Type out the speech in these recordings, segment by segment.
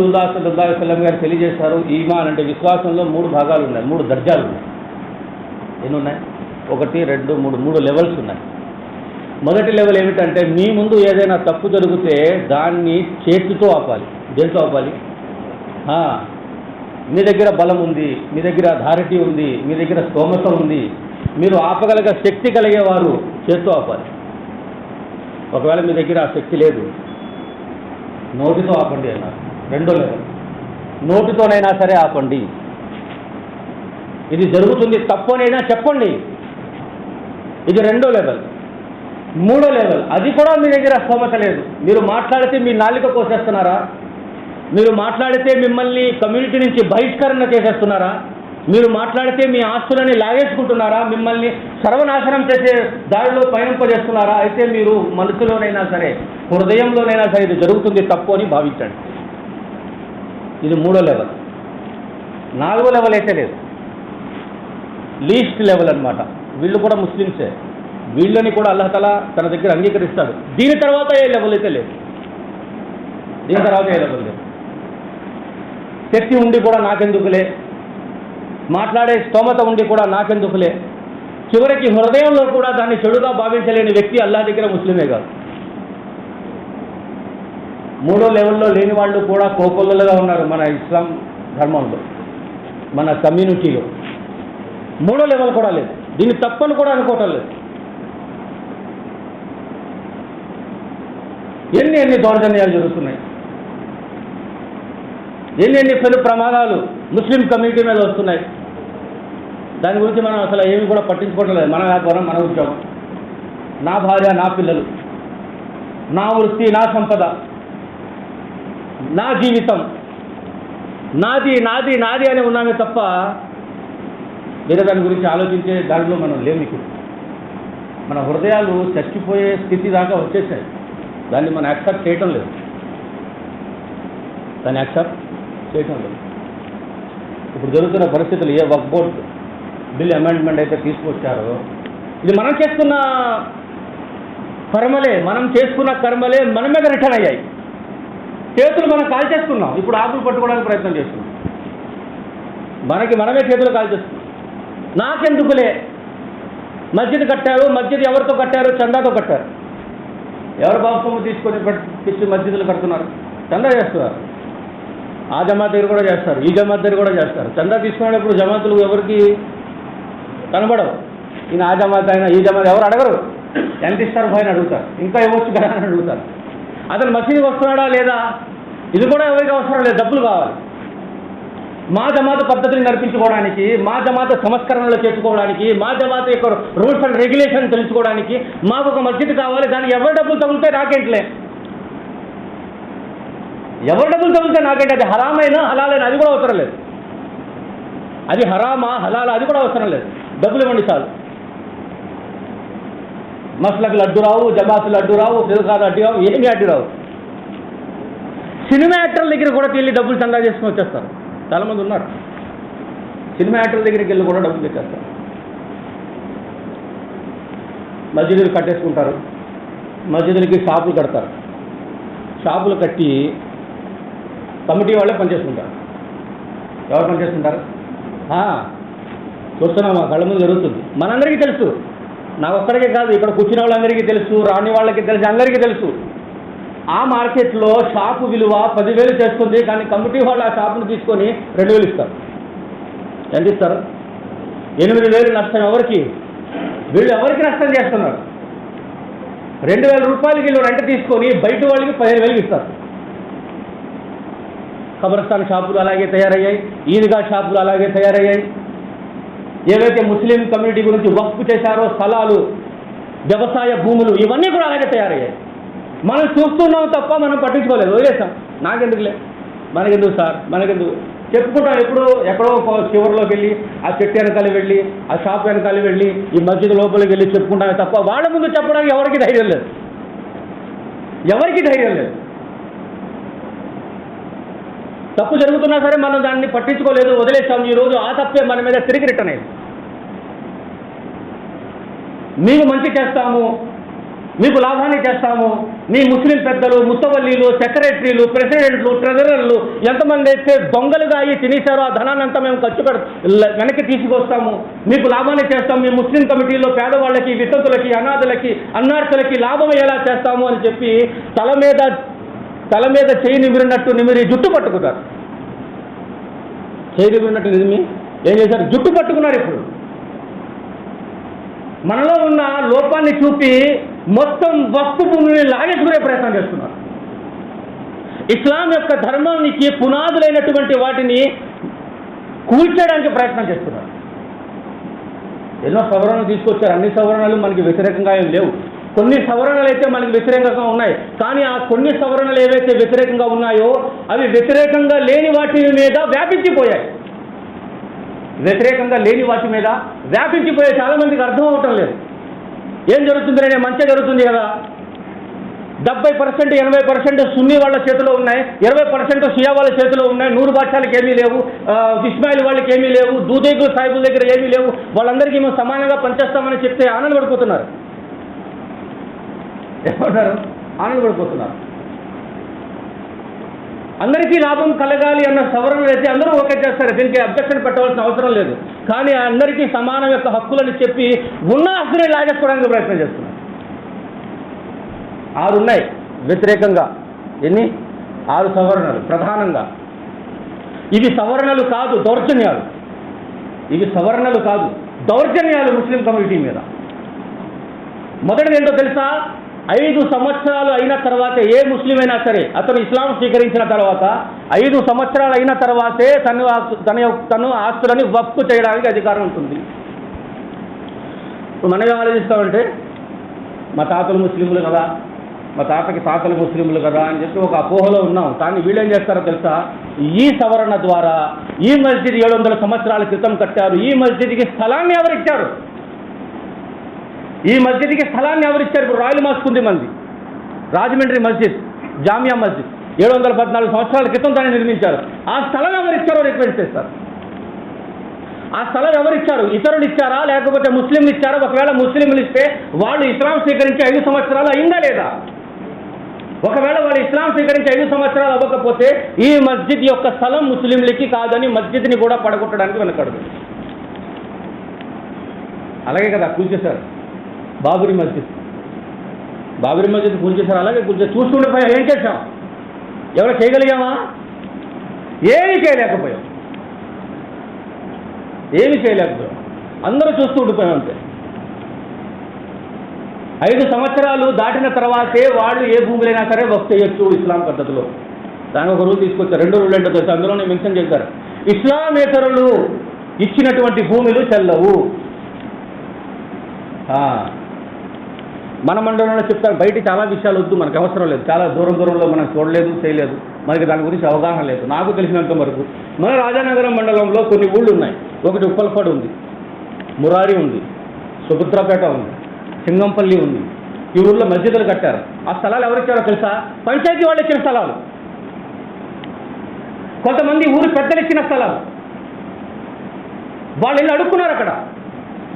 సల్లాహం గారు తెలియజేశారు ఈమాన్ అంటే విశ్వాసంలో మూడు భాగాలు ఉన్నాయి మూడు దర్జాలు ఉన్నాయి. ఎన్ని ఉన్నాయి ఒకటి రెండు మూడు మూడు లెవెల్స్ ఉన్నాయి. మొదటి లెవెల్ ఏమిటంటే మీ ముందు ఏదైనా తప్పు జరిగితే దాన్ని చేతితో ఆపాలి. దేంతో ఆపాలి? మీ దగ్గర బలం ఉంది మీ దగ్గర అథారిటీ ఉంది మీ దగ్గర స్తోమత ఉంది. మీరు ఆపగలిగే శక్తి కలిగేవారు చేత్తో ఆపాలి. ఒకవేళ మీ దగ్గర ఆ శక్తి లేదు నోటితో ఆపండి అన్నారు. రెండో లెవెల్ నోటితోనైనా సరే ఆపండి. ఇది జరుగుతుంది తప్పు అనైనా చెప్పండి. ఇది రెండో లెవెల్. మూడో లెవెల్. అది కూడా మీ దగ్గర స్తోమత లేదు. మీరు మాట్లాడితే మీ నాలిక కోసేస్తున్నారా? మీరు మాట్లాడితే మిమ్మల్ని కమ్యూనిటీ నుంచి బహిష్కరణ చేసేస్తున్నారా? మీరు మాట్లాడితే మీ ఆస్తులని లాగేసుకుంటున్నారా? మిమ్మల్ని సర్వనాశనం చేసే దారిలో పయనింపజేస్తున్నారా? అయితే మీరు మనసులోనైనా సరే హృదయంలోనైనా సరే ఇది జరుగుతుంది తప్పు అని భావించండి. ఇది మూడో లెవెల్ నాలుగో లెవెల్ అయితే లేదు. లీస్ట్ లెవెల్ అన్నమాట. వీళ్ళు కూడా ముస్లిమ్సే. వీళ్ళని కూడా అల్లహతల తన దగ్గర అంగీకరిస్తాడు. దీని తర్వాత ఏ లెవెల్ అయితే లేదు. దీని తర్వాత ఏ లెవెల్ లేదు. శక్తి ఉండి కూడా నాకెందుకులే? మాట్లాడే స్తోమత ఉండి కూడా నాకెందుకులే? చివరికి హృదయంలో కూడా దాన్ని చెడుగా భావించలేని వ్యక్తి అల్లా దగ్గర ముస్లిమే కాదు. మూడో లెవెల్లో లేని వాళ్ళు కూడా కోకొల్లలుగా ఉన్నారు మన ఇస్లాం ధర్మంలో మన కమ్యూనిటీలో. మూడో లెవెల్ కూడా లేదు. దీన్ని తప్పని కూడా అనుకోవటం లేదు. ఎన్ని ఎన్ని దౌర్జన్యాలు జరుగుతున్నాయి? ఎన్ని ఎన్ని పెను ప్రమాదాలు ముస్లిం కమ్యూనిటీ మీద వస్తున్నాయి? దాని గురించి మనం అసలు ఏమి కూడా పట్టించుకోవటం లేదు. మన వ్యాపారం మన ఉద్యోగం. నా భార్య నా పిల్లలు. నా వృత్తి నా సంపద. నా జీవితం. నాది నాది నాది అని ఉన్నామే తప్ప వేరే దాని గురించి ఆలోచించే దానిలో మనం లేము ఇప్పుడు. మన హృదయాలు చచ్చిపోయే స్థితి దాకా వచ్చేసాయి. దాన్ని మనం యాక్సెప్ట్ చేయటం లేదు. దాన్ని యాక్సెప్ట్ చేయటం లేదు. ఇప్పుడు జరుగుతున్న పరిస్థితులు ఏ వర్క్ బోర్డ్ బిల్ అమెండ్మెంట్ అయితే తీసుకొచ్చారో ఇది మనం చేసుకున్న కర్మలే మనం చేసుకున్న కర్మలే మన మీద రిటర్న్ అయ్యాయి. చేతులు మనం కాల్ చేసుకున్నాం ఇప్పుడు ఆకులు పట్టుకోవడానికి ప్రయత్నం చేస్తున్నాం. మనకి మనమే చేతులు కాల్ చేస్తున్నాం నాకెందుకులే? మస్జిద్ కట్టారు మస్జిద్ ఎవరితో కట్టారు? చందాతో కట్టారు. ఎవరు బాబు తీసుకొని తెచ్చి మస్జిద్లు కడుతున్నారు? చందా చేస్తున్నారు. ఆ జమాత్ దగ్గర కూడా చేస్తారు ఈ జమాత్ దగ్గర కూడా చేస్తారు. చందా తీసుకునేటప్పుడు జమాతులు ఎవరికి కనబడవు. ఈయన ఆ జమాత్ అయినా ఈ జమాత్ ఎవరు అడగరు. ఎంత ఇస్తారు పైన అడుగుతారు. ఇంకా ఇవ్వచ్చు కదా అని అడుగుతారు. అతను మసీదుకి వస్తున్నాడా లేదా? ఇది కూడా ఎవరికి అవసరం లేదు డబ్బులు కావాలి. మా జమాత పద్ధతిని నడిపించుకోవడానికి మా జమాత సంస్కరణలు చేసుకోవడానికి మా జమాత యొక్క రూల్స్ అండ్ రెగ్యులేషన్ తెలుసుకోవడానికి మాకు ఒక మస్జిద్ కావాలి దానికి ఎవరి డబ్బులు తగులుతాయి నాకేంట్లే. ఎవరి డబ్బులు తగులుతాయి నాకేంటి? అది హరామైనా హలాలైనా అది కూడా అవసరం లేదు. అది హరామా హలాలా అది కూడా అవసరం లేదు. డబ్బులు ఇవ్వండి చాలు. మస్లకు అడ్డు రావు జమాతులు అడ్డు రావు ఫిల్కాలు అడ్డు రావు ఏమి అడ్డు రావు? సినిమా యాక్టర్ల దగ్గర కూడా వెళ్ళి డబ్బులు చందా చేసుకుని వచ్చేస్తారు. చాలామంది ఉన్నారు. సినిమా యాక్టర్ల దగ్గరికి వెళ్ళి కూడా డబ్బులు తెచ్చేస్తారు. మసీదులు కట్టేసుకుంటారు. మసీదులకి షాపులు కడతారు. షాపులు కట్టి కమిటీ వాళ్ళే పనిచేసుకుంటారు. ఎవరు పనిచేస్తుంటారు? ఆ, చూస్తున్నాం మా కళ్ళ ముందు జరుగుతుంది. మనందరికీ తెలుసు. నాకు ఒక్కడికే కాదు ఇక్కడ కూర్చున్న వాళ్ళందరికీ తెలుసు రాని వాళ్ళకి తెలుసు అందరికీ తెలుసు. ఆ మార్కెట్లో షాపు విలువ పదివేలు చేస్తుంది కానీ కమిటీ వాళ్ళు ఆ షాపును తీసుకొని రెండు వేలు ఇస్తారు. ఎంత ఇస్తారు? ఎనిమిది వేలు నష్టం ఎవరికి? వీళ్ళు ఎవరికి నష్టం చేస్తున్నారు? రెండు వేల రూపాయలకి వీళ్ళు రెంట్ తీసుకొని బయట వాళ్ళకి పదిహేను వేలకి ఇస్తారు. కబరస్థాన్ షాపులు అలాగే తయారయ్యాయి ఈద్గా షాపులు అలాగే తయారయ్యాయి. ఏవైతే ముస్లిం కమ్యూనిటీ గురించి వక్ఫ్ చేశారో స్థలాలు వ్యవసాయ భూములు ఇవన్నీ కూడా అలాగే తయారయ్యాయి. మనం చూస్తున్నాం తప్ప మనం పట్టించుకోలేదు. వదిలేసాం నాకెందుకులే? మనకెందుకు సార్? మనకెందుకు? చెప్పుకుంటాం ఎప్పుడు ఎక్కడో చివరిలోకి వెళ్ళి ఆ చెట్టు వెనకాల వెళ్ళి ఆ షాప్ వెనకాల వెళ్ళి ఈ మస్జిద్ లోపలికి వెళ్ళి చెప్పుకుంటామే తప్ప వాళ్ళ ముందు చెప్పడానికి ఎవరికి ధైర్యం లేదు. ఎవరికి ధైర్యం లేదు. తప్పు జరుగుతున్నా సరే మనం దాన్ని పట్టించుకోలేదు వదిలేసాం ఈరోజు ఆ తప్పే మన మీద తిరిగి రిటర్న్ అయింది. మీకు మంచి చేస్తాము మీకు లాభాన్ని చేస్తాము. మీ ముస్లిం పెద్దలు ముత్తవల్లీలు సెక్రటరీలు ప్రెసిడెంట్లు ట్రెజరర్లు ఎంతమంది అయితే దొంగలుగా అయ్యి తినేశారో ఆ ధనాన్ని అంతా మేము ఖర్చు పెడ ల- వెనక్కి తీసుకొస్తాము. మీకు లాభాన్ని చేస్తాము మీ ముస్లిం కమిటీలో పేదవాళ్ళకి వితంతులకి అనాథులకి అన్నార్థులకి లాభం ఎలా చేస్తాము అని చెప్పి తల మీద తల మీద చేయి నిమిరినట్టు నిమిరి జుట్టు పట్టుకున్నారు. చేయి నిమిరినట్టు నిమి ఏం చేశారు? జుట్టు పట్టుకున్నారు ఇప్పుడు. మనలో ఉన్న లోపాన్ని చూపి మొత్తం వస్తు భూమిని లాగేసుకునే ప్రయత్నం చేస్తున్నారు. ఇస్లాం యొక్క ధర్మానికి పునాదులైనటువంటి వాటిని కూల్చేయడానికి ప్రయత్నం చేస్తున్నారు. ఎన్నో సవరణలు తీసుకొచ్చారు. అన్ని సవరణలు మనకి వ్యతిరేకంగా ఏం లేవు. కొన్ని సవరణలు అయితే మనకి వ్యతిరేకంగా ఉన్నాయి. కానీ ఆ కొన్ని సవరణలు ఏవైతే వ్యతిరేకంగా ఉన్నాయో అవి వ్యతిరేకంగా లేని వాటి మీద వ్యాపించిపోయాయి. వ్యతిరేకంగా లేని వాటి మీద వ్యాపించిపోయే చాలామందికి అర్థం అవటం లేదు. ఏం జరుగుతుంది అనే మంచి జరుగుతుంది కదా? డెబ్బై పర్సెంట్ ఎనభై పర్సెంట్ సున్నీ వాళ్ళ చేతిలో ఉన్నాయి. ఇరవై పర్సెంట్ షియా వాళ్ళ చేతిలో ఉన్నాయి. నూరు భాషాలకు ఏమీ లేవు. ఇస్మాయిల్ వాళ్ళకి ఏమీ లేవు. దూదేగులు సాహిబుల దగ్గర ఏమీ లేవు. వాళ్ళందరికీ మేము సమానంగా పనిచేస్తామని చెప్తే ఆనందపడిపోతున్నారు. ఏమంటారు? ఆనందపడిపోతున్నారు. అందరికీ లాభం కలగాలి అన్న సవరణలు అయితే అందరూ ఓకే చేస్తారు. దీనికి అబ్జెక్షన్ పెట్టవలసిన అవసరం లేదు. కానీ అందరికీ సమానం యొక్క హక్కులని చెప్పి ఉన్న హక్కునే లాగేసుకోవడానికి ప్రయత్నం చేస్తున్నారు. ఆరు ఉన్నాయి. వ్యతిరేకంగా ఎన్ని? ఆరు సవరణలు. ప్రధానంగా. ఇవి సవరణలు కాదు దౌర్జన్యాలు. ఇవి సవరణలు కాదు దౌర్జన్యాలు ముస్లిం కమ్యూనిటీ మీద. మొదటిది ఏంటో తెలుసా? ఐదు సంవత్సరాలు అయిన తర్వాత ఏ ముస్లిం అయినా సరే అతను ఇస్లాం స్వీకరించిన తర్వాత ఐదు సంవత్సరాలు అయిన తర్వాతే తను తన యొక్క- తను ఆస్తులని వక్ఫ్ చేయడానికి అధికారం ఉంటుంది. ఇప్పుడు మనం ఏం ఆలోచిస్తామంటే మా తాతలు ముస్లింలు కదా మా తాతకి తాతలు ముస్లింలు కదా అని చెప్పి ఒక అపోహలో ఉన్నాం. కానీ వీళ్ళు ఏం చేస్తారో తెలుసా? ఈ సవరణ ద్వారా ఈ మస్జిద్ ఏడు వందల సంవత్సరాల క్రితం కట్టారు ఈ మస్జిద్కి స్థలాన్ని ఎవరిచ్చారు? ఈ మస్జిద్కి స్థలాన్ని ఎవరిచ్చారు ఇప్పుడు రాయల్ మాస్క్ ఉంది మంది. రాజమండ్రి మస్జిద్ జామియా మస్జిద్. ఏడు వందల పద్నాలుగు సంవత్సరాల క్రితం దాన్ని నిర్మించారు. ఆ స్థలం ఎవరిచ్చారో రిక్వెస్ట్ చేస్తారు. ఆ స్థలం ఎవరిచ్చారు ఇతరులు ఇచ్చారా? లేకపోతే ముస్లింలు ఇచ్చారా? ఒకవేళ ముస్లింలు ఇస్తే వాళ్ళు ఇస్లాం స్వీకరించి ఐదు సంవత్సరాలు అయిందా లేదా? ఒకవేళ వాళ్ళు ఇస్లాం స్వీకరించి ఐదు సంవత్సరాలు అవ్వకపోతే ఈ మస్జిద్ యొక్క స్థలం ముస్లింలకి కాదని మస్జిద్ని కూడా పడగొట్టడానికి వెనకడదు అలాగే కదా కూల్చేశారు బాబురి మస్జిద్. బాబరీ మస్జిద్ కూల్చేశారు అలాగే కూల్చేశారు చూస్తుండిపోయాం ఏం చేశాం? ఎవరు చేయగలిగామా? ఏమి చేయలేకపోయాం. ఏమి చేయలేకపోయాం. అందరూ చూస్తూ ఉండిపోయాం అంతే. ఐదు సంవత్సరాలు దాటిన తర్వాతే వాళ్ళు ఏ భూములైనా సరే వక్ చేయొచ్చు ఇస్లాం పద్ధతిలో. దాని ఒక రూల్ తీసుకొచ్చారు. రెండు రూల్ ఏంటో తెలుసు. అందులోనే మెన్షన్ చేశారు ఇస్లామేతరులు ఇచ్చినటువంటి భూములు చెల్లవు ఆ. మన మండలంలో చెప్తారు బయట చాలా విషయాలు వద్దు మనకు అవసరం లేదు. చాలా దూరం దూరంలో మనం చూడలేదు చేయలేదు. మనకి దాని గురించి అవగాహన లేదు. నాకు తెలిసినంత వరకు మన రాజానగరం మండలంలో కొన్ని ఊళ్ళు ఉన్నాయి. ఒకటి ఉప్పల్పాడు ఉంది మురారి ఉంది సుభద్రపేట ఉంది సింగంపల్లి ఉంది. ఈ ఊళ్ళో మస్జిదులు కట్టారు. ఆ స్థలాలు ఎవరిచ్చారో తెలుసా? పంచాయతీ వాళ్ళు ఇచ్చిన స్థలాలు. కొంతమంది ఊరు పెద్దలు ఇచ్చిన స్థలాలు. వాళ్ళు వెళ్ళి అడుక్కున్నారు అక్కడ.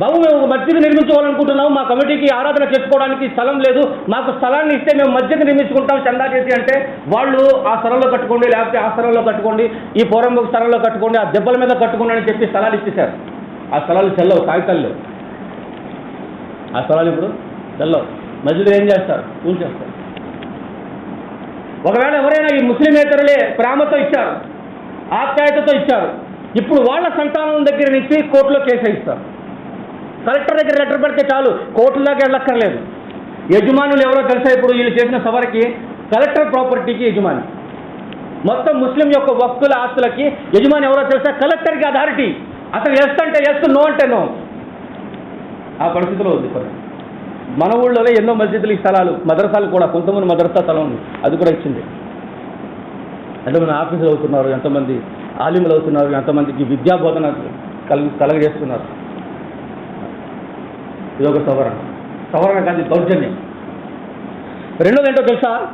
బాబు మేము ఒక మస్జిద్ నిర్మించుకోవాలనుకుంటున్నాము. మా కమిటీకి ఆరాధన చేసుకోవడానికి స్థలం లేదు. మాకు స్థలాన్ని ఇస్తే మేము మస్జిద్ నిర్మించుకుంటాం. చందా చేసి అంటే వాళ్ళు ఆ స్థలంలో కట్టుకోండి లేకపోతే ఆ స్థలంలో కట్టుకోండి ఈ పూర్వం స్థలంలో కట్టుకోండి ఆ దెబ్బల మీద కట్టుకోండి అని చెప్పి స్థలాలు ఇచ్చేశారు. ఆ స్థలాలు చెల్లవు కాగితాలు లేవు. ఆ స్థలాలు ఇప్పుడు చెల్లవు మస్జిద్ ఏం చేస్తారు? పూజ ఒకవేళ ఎవరైనా ఈ ముస్లిమేతరులే ప్రేమతో ఇచ్చారు ఆప్యాయతతో ఇచ్చారు ఇప్పుడు వాళ్ళ సంతానం దగ్గర నుంచి కోర్టులో కేసు ఇస్తారు కలెక్టర్ దగ్గర లెటర్ పెడితే చాలు. కోర్టులోకి వెళ్ళక్కర్లేదు. యజమానులు ఎవరో తెలుసా ఇప్పుడు వీళ్ళు చేసిన సవరకి? కలెక్టర్ ప్రాపర్టీకి యజమాని. మొత్తం ముస్లిం యొక్క వక్కుల ఆస్తులకి యజమాని ఎవరో తెలుసా? కలెక్టర్కి అథారిటీ. అతను ఎస్ అంటే ఎస్ నో అంటే నో ఆ పరిస్థితిలో ఉంది మన ఊళ్ళోనే ఎన్నో మస్జిద్లు ఈ స్థలాలు మదరసాలు కూడా కొంతమంది మదరసా స్థలం ఉంది. అది కూడా ఇచ్చింది. ఎంతమంది ఆఫీసులు అవుతున్నారు ఎంతమంది ఆలిములు అవుతున్నారు ఎంతమందికి విద్యా బోధన కలగజేస్తున్నారు. ఇది ఒక సవరణ. సవరణ కాదు దౌర్జన్యం. రెండోది ఏంటో తెలుసా?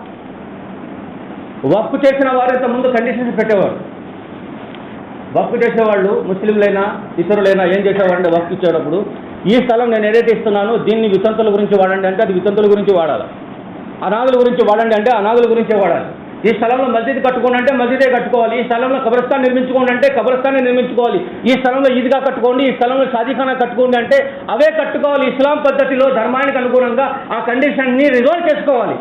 వక్ఫ్ చేసిన వారు ముందు కండిషన్స్ పెట్టేవారు. వక్ఫ్ చేసేవాళ్ళు ముస్లింలైనా ఇతరులైనా ఏం చేసేవారంటే వక్ఫ్ ఇచ్చేటప్పుడు ఈ స్థలం నేను ఏదైతే ఇస్తున్నానో దీన్ని వితంతుల గురించి వాడండి అంటే అది వితంతుల గురించి వాడాలి. అనాథుల గురించి వాడండి అంటే అనాథుల గురించే వాడాలి. ఈ స్థలంలో మస్జిద్ కట్టుకోండి అంటే మస్జిదే కట్టుకోవాలి ఈ స్థలంలో కబ్రస్థాన్ నిర్మించుకోండి అంటే కబ్రస్థాన్ని నిర్మించుకోవాలి ఈ స్థలంలో ఈద్గా కట్టుకోండి ఈ స్థలంలో షాదీఖానా కట్టుకోండి అంటే అవే కట్టుకోవాలి. ఇస్లాం పద్ధతిలో ధర్మానికి అనుగుణంగా ఆ కండిషన్ని రిజాల్వ్ చేసుకోవాలి.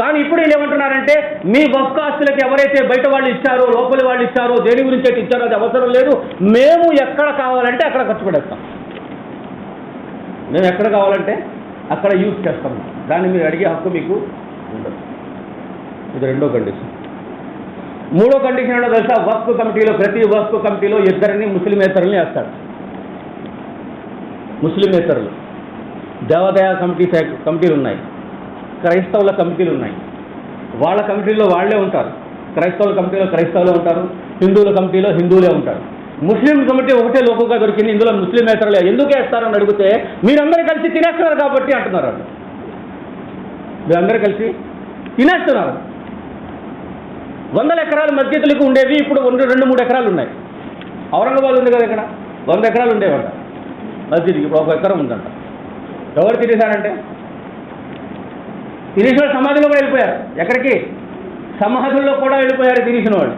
కానీ ఇప్పుడు వీళ్ళు ఏమంటున్నారంటే మీ వక్ఫ్ ఆస్తులకు ఎవరైతే బయట వాళ్ళు ఇచ్చారో లోపలి వాళ్ళు ఇచ్చారో దేని గురించి అయితే ఇచ్చారో అది అవసరం లేదు. మేము ఎక్కడ కావాలంటే అక్కడ ఖర్చు పెడతాం. మేము ఎక్కడ కావాలంటే అక్కడ యూజ్ చేస్తాం. దాన్ని మీరు అడిగే హక్కు మీకు ఉండదు. ఇది రెండో కండిషన్ మూడో కండిషన్ ఏంటో తెలుసా? వక్ఫ్ కమిటీలో ప్రతి వక్ఫ్ కమిటీలో ఇద్దరిని ముస్లిమేతరుల్ని వేస్తాడు ముస్లిమేతరులు. దేవాదాయ కమిటీ కమిటీలు ఉన్నాయి క్రైస్తవుల కమిటీలు ఉన్నాయి వాళ్ళ కమిటీలో వాళ్ళే ఉంటారు. క్రైస్తవుల కమిటీలో క్రైస్తవులే ఉంటారు. హిందువుల కమిటీలో హిందువులే ఉంటారు. ముస్లిం కమిటీ ఒకటే లోకంగా దొరికింది. ఇందులో ముస్లిమేతరులే. ఎందుకు వేస్తారని అడిగితే మీరందరూ కలిసి తినేస్తున్నారు కాబట్టి అంటున్నారు వాళ్ళు. మీరందరూ కలిసి తినేస్తున్నారు. వందల ఎకరాలు మధ్యతులకు ఉండేవి ఇప్పుడు రెండు రెండు మూడు ఎకరాలు ఉన్నాయి. ఔరంగాబాద్ ఉంది కదా ఇక్కడ వంద ఎకరాలు ఉండేవంట. మస్జిద్కి ఇప్పుడు ఒక ఎకరం ఉందంట. ఎవరు తినేశారంటే? తినేసిన వాళ్ళు సమాధిలో కూడా వెళ్ళిపోయారు. ఎక్కడికి? సమాధుల్లో కూడా వెళ్ళిపోయారు తినేసిన వాళ్ళు.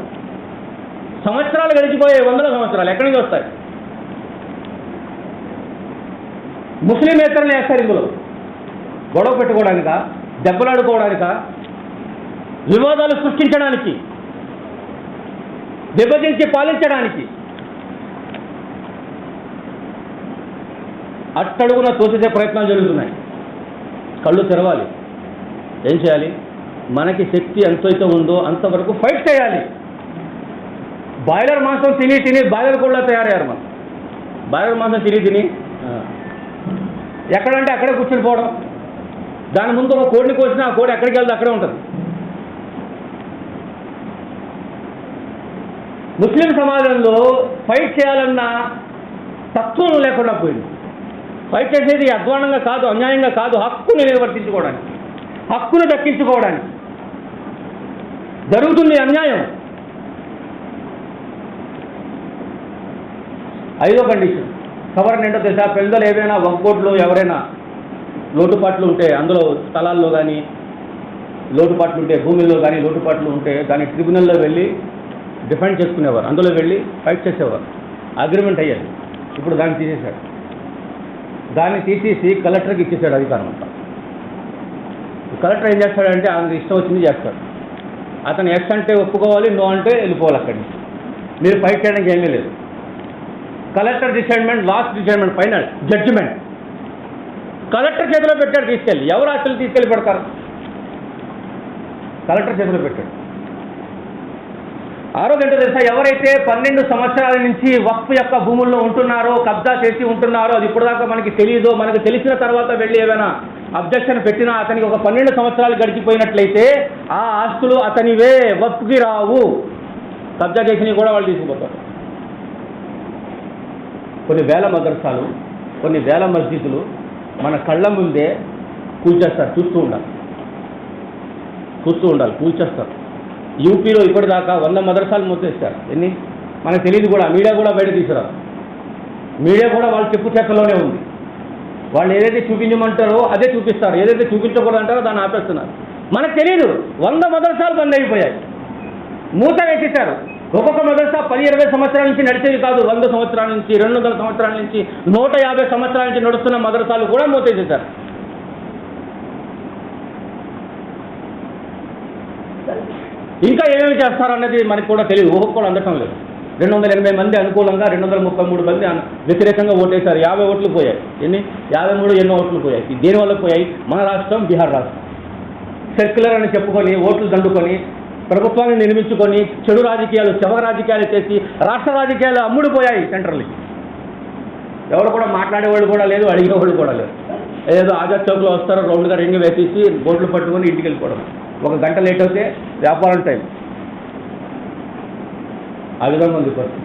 సంవత్సరాలు గడిచిపోయాయి వందల సంవత్సరాలు. ఎక్కడి నుంచి వస్తాయి? ముస్లిమేతరులు వేస్తారు ఇందులో. గొడవ పెట్టుకోవడానిక? దెబ్బలాడుకోవడానిక? వివాదాలు సృష్టించడానికి విభజించి పాలించడానికి అట్టడుగున తోసేసే ప్రయత్నాలు జరుగుతున్నాయి. కళ్ళు తెరవాలి. ఏం చేయాలి? మనకి శక్తి ఎంతైతే ఉందో అంతవరకు ఫైట్ చేయాలి. బాయిలర్ మాంసం తిని తిని బాయిలర్ కూడా తయారయ్యారు మనం. బాయిలర్ మాంసం తిని తిని ఎక్కడంటే అక్కడే కూర్చుని పోవడం. దాని ముందు ఒక కోడిని కోసినా ఆ కోడి ఎక్కడికి వెళ్తే అక్కడే ఉంటుంది. ముస్లిం సమాజంలో ఫైట్ చేయాలన్న తత్వం లేకుండా పోయింది. ఫైట్ చేసేది అధ్వానంగా కాదు అన్యాయంగా కాదు హక్కుని నిర్వర్తించుకోవడానికి హక్కును దక్కించుకోవడానికి. జరుగుతుంది అన్యాయం. ఐదో కండిషన్. కవర్ ఏంటో తెలుసా? పెద్దలు ఏవైనా వక్బోర్డులో ఎవరైనా లోటుపాట్లు ఉంటే అందులో స్థలాల్లో కానీ లోటుపాట్లు ఉంటే భూమిలో కానీ లోటుపాట్లు ఉంటే దాన్ని ట్రిబ్యునల్లో వెళ్ళి డిఫెండ్ చేసుకునేవారు. అందులో వెళ్ళి ఫైట్ చేసేవారు. అగ్రిమెంట్ అయ్యేది. ఇప్పుడు దాన్ని తీసేశాడు. దాన్ని తీసేసి కలెక్టర్కి ఇచ్చేసాడు అధికారం అంతా. కలెక్టర్ ఏం చేస్తాడంటే ఆయన ఇష్టం వచ్చింది చేస్తాడు. అతను ఎస్ అంటే ఒప్పుకోవాలి నో అంటే వెళ్ళిపోవాలి అక్కడి నుంచి. మీరు ఫైట్ చేయడానికి ఏమీ లేదు. Collector decidement last decidement final judgement. Collector చేతిలో పెట్టాడు తీసుకెళ్ళి. ఎవరు అసలు తీసుకెళ్ళి పెడతారు? కలెక్టర్ చేతిలో పెట్టాడు. ఆరోగ్యం ఏంటో తెలుసా? ఎవరైతే పన్నెండు సంవత్సరాల నుంచి వక్ఫ్ యొక్క భూముల్లో ఉంటున్నారో కబ్జా చేసి ఉంటున్నారో అది ఇప్పటిదాకా మనకి తెలియదు మనకు తెలిసిన తర్వాత వెళ్ళి ఏమైనా అబ్జెక్షన్ పెట్టినా అతనికి ఒక పన్నెండు సంవత్సరాలు గడిచిపోయినట్లయితే ఆ ఆస్తులు అతనివే వక్ఫ్కి రావు. కబ్జా చేసినవి కూడా వాళ్ళు తీసుకుపోతారు. కొన్ని వేల మదర్సాలు కొన్ని వేల మస్జిదులు మన కళ్ళ ముందే కూల్చేస్తారు చూస్తూ ఉండాలి. చూస్తూ ఉండాలి కూల్చేస్తారు. యూపీలో ఇప్పటిదాకా వంద మదర్సాలు మూసేస్తారు ఎన్ని? మనకు తెలియదు కూడా. మీడియా కూడా బయట తీసుకురారు మీడియా కూడా వాళ్ళ చెప్పు చెక్కలోనే ఉంది. వాళ్ళు ఏదైతే చూపించమంటారో అదే చూపిస్తారు. ఏదైతే చూపించకూడదు అంటారో దాన్ని ఆపేస్తున్నారు. మనకు తెలియదు వంద మదర్సాలు బంద్ అయిపోయాయి. మూత వేసేశారు. ఒక్కొక్క మదర్సా పది ఇరవై సంవత్సరాల నుంచి నడిచేది కాదు. వంద సంవత్సరాల నుంచి రెండు వందల సంవత్సరాల నుంచి నూట యాభై సంవత్సరాల నుంచి నడుస్తున్న మదర్సాలు కూడా మూతేసేశారు ఇంకా ఏమేమి చేస్తారన్నది మనకు కూడా తెలియదు. ఊహకు కూడా అందటం లేదు. రెండు వందల ఎనభై మంది అనుకూలంగా రెండు వందల ముప్పై మూడు మంది వ్యతిరేకంగా ఓటేశారు. యాభై ఓట్లు పోయాయి. ఎన్ని? యాభై మూడు ఎన్నో ఓట్లు పోయాయి. దేనివల్ల పోయాయి? మన రాష్ట్రం బీహార్ రాష్ట్రం. సర్క్యులర్ అని చెప్పుకొని ఓట్లు దండుకొని ప్రభుత్వాన్ని నిర్మించుకొని చెడు రాజకీయాలు చెవ రాజకీయాలు చేసి రాష్ట్ర రాజకీయాలు అమ్ముడుపోయాయి సెంట్రల్కి ఎవరు కూడా మాట్లాడేవాళ్ళు కూడా లేదు అడిగేవాళ్ళు కూడా లేదు. ఏదో ఆజాద్ చౌక్లో వస్తారో రౌండ్గా రింగ్ వేసేసి బోట్లు పట్టుకొని ఇంటికి వెళ్ళిపోవడం ఒక గంట లేట్ అయితే వ్యాపారం టైం. ఆ విధంగా ఉంది పరిస్థితి.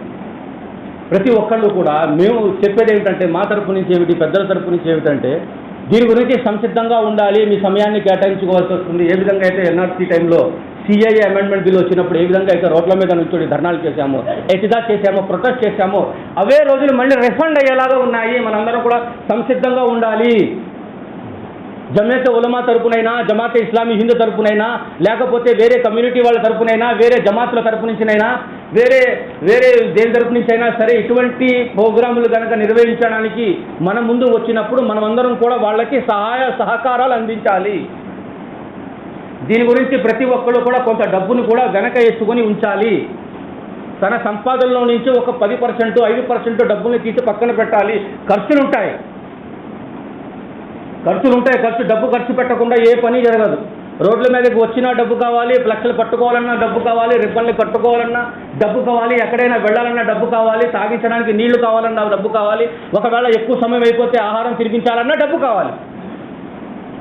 ప్రతి ఒక్కళ్ళు కూడా మేము చెప్పేది ఏమిటంటే మా తరపు నుంచి ఏమిటి పెద్దల తరపు నుంచి ఏమిటంటే దీని గురించి సంసిద్ధంగా ఉండాలి మీ సమయాన్ని కేటాయించుకోవాల్సి వస్తుంది. ఏ విధంగా అయితే ఎన్ఆర్సీ టైంలో సిఐఏ అమెండ్మెంట్ బిల్ వచ్చినప్పుడు ఏ విధంగా అయితే రోడ్ల మీద నుంచి ధర్నాలు చేశామో ఎటిదా చేశామో ప్రొటెస్ట్ చేశామో అవే రోజులు మళ్ళీ రిఫండ్ అయ్యేలాగా ఉన్నాయి. మనందరం కూడా సంసిద్ధంగా ఉండాలి. జమేత ఉలమా తరపునైనా జమాతే ఇస్లామీ హిందూ తరపునైనా లేకపోతే వేరే కమ్యూనిటీ వాళ్ళ తరపునైనా వేరే జమాతుల తరపు నుంచినైనా వేరే వేరే దేని తరపు నుంచి అయినా సరే ఇటువంటి ప్రోగ్రాములు కనుక నిర్వహించడానికి మన ముందు వచ్చినప్పుడు మనమందరం కూడా వాళ్ళకి సహాయ సహకారాలు అందించాలి. దీని గురించి ప్రతి ఒక్కరు కూడా కొంత డబ్బును కూడా వెనక వేసుకొని ఉంచాలి. తన సంపాదనలో నుంచి ఒక పది పర్సెంట్ ఐదు పర్సెంట్ డబ్బుల్ని తీసి పక్కన పెట్టాలి. ఖర్చులు ఉంటాయి ఖర్చులు ఉంటాయి ఖర్చు డబ్బు ఖర్చు పెట్టకుండా ఏ పని జరగదు. రోడ్ల మీదకి వచ్చినా డబ్బు కావాలి ఫ్లెక్స్లు పట్టుకోవాలన్నా డబ్బు కావాలి రిబ్బన్లు కట్టుకోవాలన్నా డబ్బు కావాలి ఎక్కడైనా వెళ్ళాలన్నా డబ్బు కావాలి తాగించడానికి నీళ్ళు కావాలన్నా డబ్బు కావాలి ఒకవేళ ఎక్కువ సమయం అయిపోతే ఆహారం తినిపించాలన్నా డబ్బు కావాలి.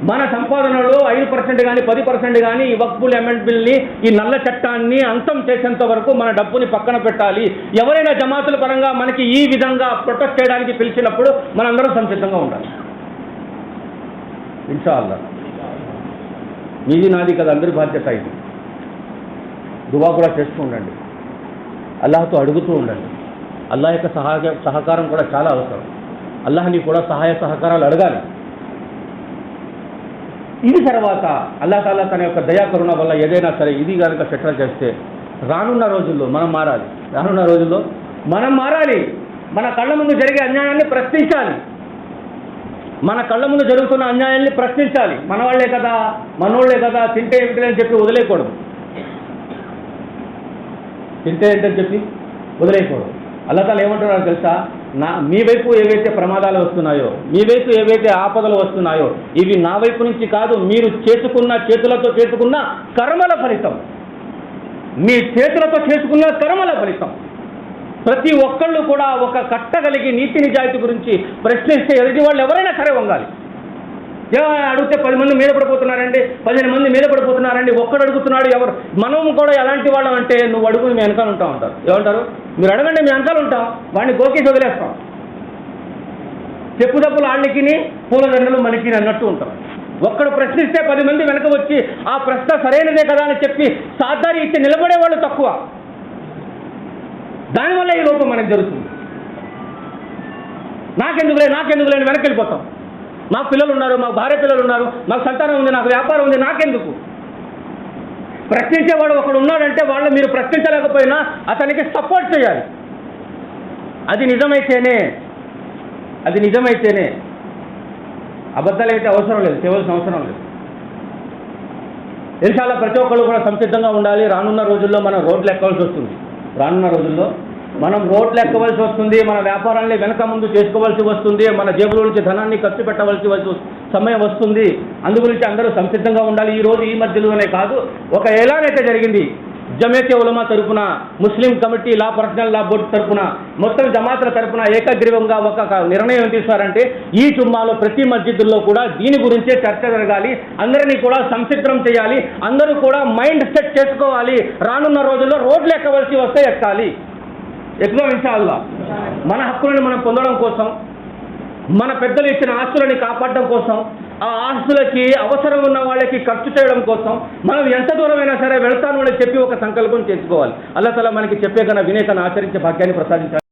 మన సంపాదనలో ఐదు పర్సెంట్ కానీ పది పర్సెంట్ కానీ ఈ వక్ఫుల్ అమెండ్ బిల్ని ఈ నల్ల చట్టాన్ని అంతం చేసేంత వరకు మన డబ్బుని పక్కన పెట్టాలి. ఎవరైనా జమాతుల పరంగా మనకి ఈ విధంగా ప్రొటెక్ట్ చేయడానికి పిలిచినప్పుడు మనందరం సంసిద్ధంగా ఉండాలి. ఇన్షాల్లా మీది నాది కదా అందరి బాధ్యత ఇది. దువా కూడా చేస్తూ ఉండండి. అల్లాహతో అడుగుతూ ఉండండి. అల్లాహ్ యొక్క సహాయ సహకారం కూడా చాలా అవసరం. అల్లాహని కూడా సహాయ సహకారాలు అడగాలి. ఇది తర్వాత అల్లా తాలా తన యొక్క దయా కరుణ వల్ల ఏదైనా సరే ఇది కనుక సెటిల్ చేస్తే రానున్న రోజుల్లో మనం మారాలి. రానున్న రోజుల్లో మనం మారాలి. మన కళ్ళ ముందు జరిగే అన్యాయాన్ని ప్రశ్నించాలి. మన కళ్ళ ముందు జరుగుతున్న అన్యాయాన్ని ప్రశ్నించాలి. మనవాళ్ళే కదా మనోళ్ళే కదా తింటే ఏమిటి అని చెప్పి వదిలేయకూడదు. తింటే ఏంటని చెప్పి వదిలేయకూడదు. అల్లతాలు ఏమంటున్నారో తెలుసా? నా మీ వైపు ఏవైతే ప్రమాదాలు వస్తున్నాయో మీ వైపు ఏవైతే ఆపదలు వస్తున్నాయో ఇవి నా వైపు నుంచి కాదు మీరు చేసుకున్న చేతులతో చేసుకున్న కర్మల ఫలితం. మీ చేతులతో చేసుకున్న కర్మల ఫలితం. ప్రతి ఒక్కళ్ళు కూడా ఒక కట్టగలిగి నీతి నిజాయితీ గురించి ప్రశ్నిస్తే ఎదుటి వాళ్ళు ఎవరైనా సరే వంగాలి. ఏ అడిగితే పది మంది మీద పడిపోతున్నారండి పదిహేను మంది మీద పడిపోతున్నారండి ఒక్కడు అడుగుతున్నాడు ఎవరు? మనం కూడా ఎలాంటి వాళ్ళం అంటే నువ్వు అడుగు మీ వెనకాల ఉంటాం అంటారు. ఏమంటారు? మీరు అడగండి మీ వెనకాల ఉంటాం. వాడిని గోకేసి వదిలేస్తాం చెప్పు తప్పులు ఆళ్ళకి పూలదండలు మనకి అన్నట్టు ఉంటాం. ఒక్కడు ప్రశ్నిస్తే పది మంది వెనక వచ్చి ఆ ప్రశ్న సరైనదే కదా అని చెప్పి సాధారి ఇచ్చి నిలబడే వాళ్ళు తక్కువ. దానివల్ల ఈ లోపం మనకు జరుగుతుంది. నాకెందుకులే నాకెందుకులే వెనక్కి వెళ్ళిపోతాం. మాకు పిల్లలు ఉన్నారు మాకు భార్య పిల్లలు ఉన్నారు మాకు సంతానం ఉంది నాకు వ్యాపారం ఉంది నాకెందుకు? ప్రశ్నించేవాడు ఒకడు ఉన్నాడంటే వాళ్ళు మీరు ప్రశ్నించలేకపోయినా అతనికి సపోర్ట్ చేయాలి. అది నిజమైతేనే అది నిజమైతేనే అబద్ధాలు అయితే అవసరం లేదు చేయవలసిన అవసరం లేదు. ఇన్షాల్లో ప్రతి ఒక్కళ్ళు కూడా సంసిద్ధంగా ఉండాలి. రానున్న రోజుల్లో మనం రోడ్లు ఎక్కవలసి వస్తుంది. రానున్న రోజుల్లో మనం రోడ్లు ఎక్కవలసి వస్తుంది మన వ్యాపారాన్ని వెనక ముందు చేసుకోవాల్సి వస్తుంది మన జేబుల నుంచి ధనాన్ని ఖర్చు పెట్టవలసి సమయం వస్తుంది. అందుగురించి అందరూ సంసిద్ధంగా ఉండాలి. ఈ రోజు ఈ మధ్యలోనే కాదు ఒక ఎలానైతే జరిగింది. జమేకే ఉలమా తరపున Muslim committee law personal law board తరపున మొత్తం జమాతుల తరపున ఏకగ్రీవంగా ఒక నిర్ణయం తీసుకున్నారంటే ఈ జుమ్మాలో ప్రతి మస్జిద్లో కూడా దీని గురించే చర్చ జరగాలి అందరినీ కూడా సంసిద్ధం చేయాలి అందరూ కూడా మైండ్ సెట్ చేసుకోవాలి రానున్న రోజుల్లో రోడ్లు ఎక్కవలసి వస్తే ఎక్కాలి. ఎక్కువ ఇన్షాల్లా మన హక్కులను మనం పొందడం కోసం మన పెద్దలు ఇచ్చిన ఆస్తులని కాపాడడం కోసం ఆ ఆస్తులకి అవసరం ఉన్న వాళ్ళకి ఖర్చు చేయడం కోసం మనం ఎంత దూరమైనా సరే వెళ్తాను అని చెప్పి ఒక సంకల్పం చేసుకోవాలి. అల్లతల మనకి చెప్పే కన్నా వినే కన్నా ఆచరించే భాగ్యాన్ని ప్రసాదించాలి.